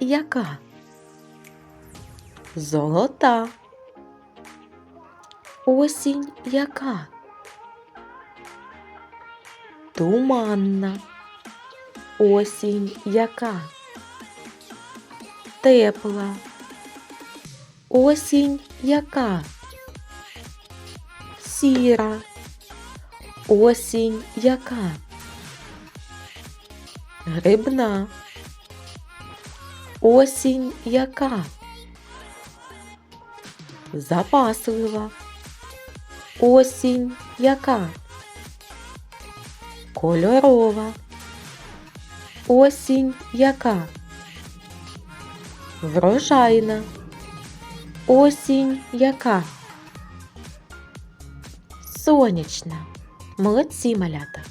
яка? Золота. Осінь яка? Туманна. Осінь яка? Тепла. Осінь яка? Сіра. Осінь яка? Грибна. Осінь яка? Запаслива. Осінь яка? Кольорова. Осінь яка? Врожайна. Осінь яка? Сонячна. Молодці малята.